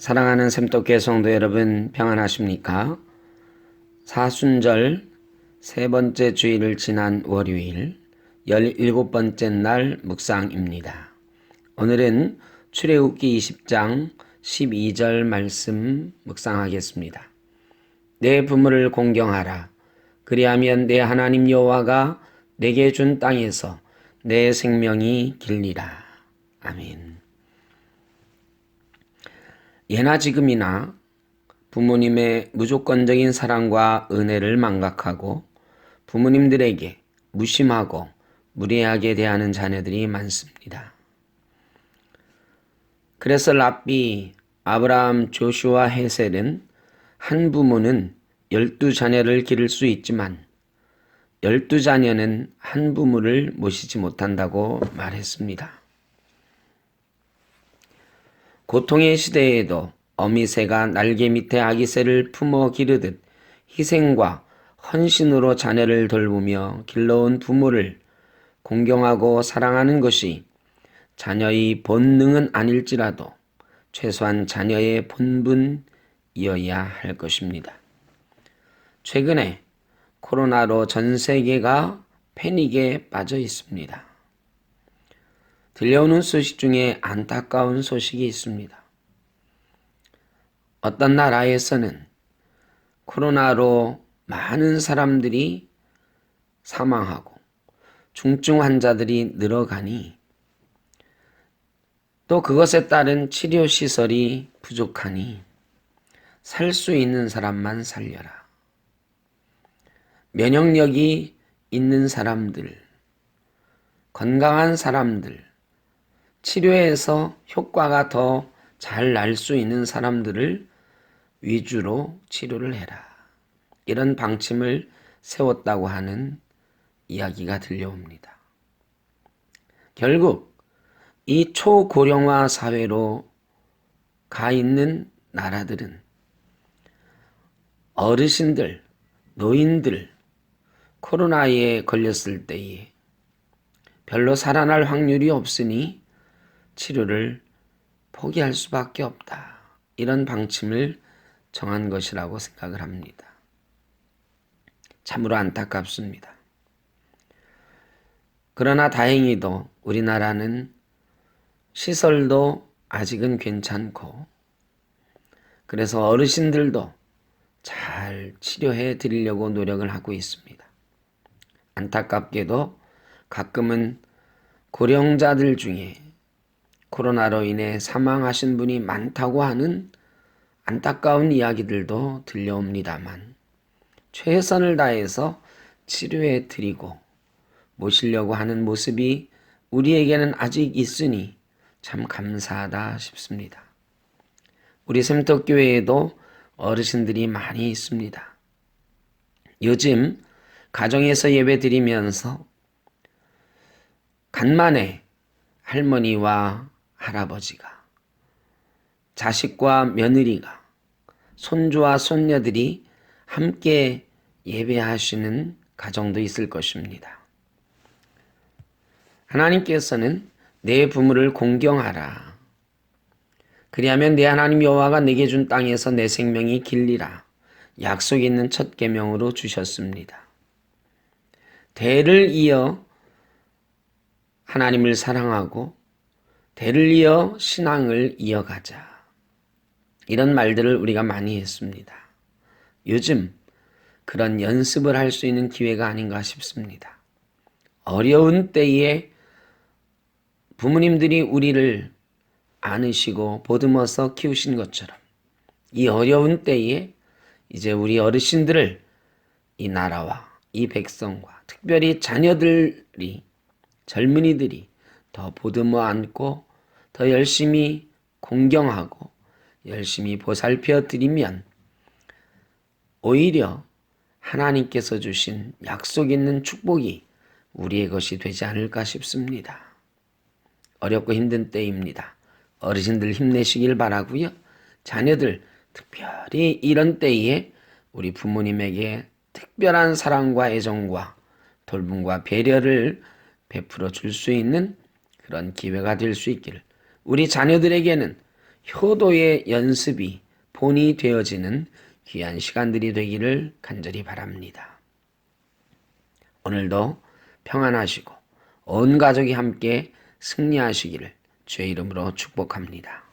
사랑하는 샘떡교회 성도 여러분 평안하십니까? 사순절 세 번째 주일을 지난 월요일 17번째 날 묵상입니다. 오늘은 출애굽기 20장 12절 말씀 묵상하겠습니다. 내 부모를 공경하라. 그리하면 내 하나님 여호와가 내게 준 땅에서 내 생명이 길리라. 아멘. 예나 지금이나 부모님의 무조건적인 사랑과 은혜를 망각하고 부모님들에게 무심하고 무례하게 대하는 자녀들이 많습니다. 그래서 랍비, 아브라함, 조슈아, 헤셀은 한 부모는 열두 자녀를 기를 수 있지만 열두 자녀는 한 부모를 모시지 못한다고 말했습니다. 고통의 시대에도 어미새가 날개 밑에 아기새를 품어 기르듯 희생과 헌신으로 자녀를 돌보며 길러온 부모를 공경하고 사랑하는 것이 자녀의 본능은 아닐지라도 최소한 자녀의 본분이어야 할 것입니다. 최근에 코로나로 전 세계가 패닉에 빠져 있습니다. 들려오는 소식 중에 안타까운 소식이 있습니다. 어떤 나라에서는 코로나로 많은 사람들이 사망하고 중증 환자들이 늘어가니 또 그것에 따른 치료 시설이 부족하니 살 수 있는 사람만 살려라. 면역력이 있는 사람들, 건강한 사람들, 치료에서 효과가 더 잘 날 수 있는 사람들을 위주로 치료를 해라. 이런 방침을 세웠다고 하는 이야기가 들려옵니다. 결국 이 초고령화 사회로 가 있는 나라들은 어르신들, 노인들, 코로나에 걸렸을 때에 별로 살아날 확률이 없으니 치료를 포기할 수밖에 없다. 이런 방침을 정한 것이라고 생각을 합니다. 참으로 안타깝습니다. 그러나 다행히도 우리나라는 시설도 아직은 괜찮고, 그래서 어르신들도 잘 치료해 드리려고 노력을 하고 있습니다. 안타깝게도 가끔은 고령자들 중에 코로나로 인해 사망하신 분이 많다고 하는 안타까운 이야기들도 들려옵니다만 최선을 다해서 치료해 드리고 모시려고 하는 모습이 우리에게는 아직 있으니 참 감사하다 싶습니다. 우리 샘떡교회에도 어르신들이 많이 있습니다. 요즘 가정에서 예배 드리면서 간만에 할머니와 할아버지가 자식과 며느리가 손주와 손녀들이 함께 예배하시는 가정도 있을 것입니다. 하나님께서는 내 부모를 공경하라. 그리하면 내 하나님 여호와가 내게 준 땅에서 내 생명이 길리라. 약속 있는 첫 계명으로 주셨습니다. 대를 이어 하나님을 사랑하고 대를 이어 신앙을 이어가자. 이런 말들을 우리가 많이 했습니다. 요즘 그런 연습을 할 수 있는 기회가 아닌가 싶습니다. 어려운 때에 부모님들이 우리를 안으시고 보듬어서 키우신 것처럼 이 어려운 때에 이제 우리 어르신들을 이 나라와 이 백성과 특별히 자녀들이 젊은이들이 더 보듬어 안고 더 열심히 공경하고 열심히 보살펴 드리면 오히려 하나님께서 주신 약속 있는 축복이 우리의 것이 되지 않을까 싶습니다. 어렵고 힘든 때입니다. 어르신들 힘내시길 바라고요. 자녀들 특별히 이런 때에 우리 부모님에게 특별한 사랑과 애정과 돌봄과 배려를 베풀어 줄 수 있는 그런 기회가 될 수 있기를 우리 자녀들에게는 효도의 연습이 본이 되어지는 귀한 시간들이 되기를 간절히 바랍니다. 오늘도 평안하시고 온 가족이 함께 승리하시기를 주의 이름으로 축복합니다.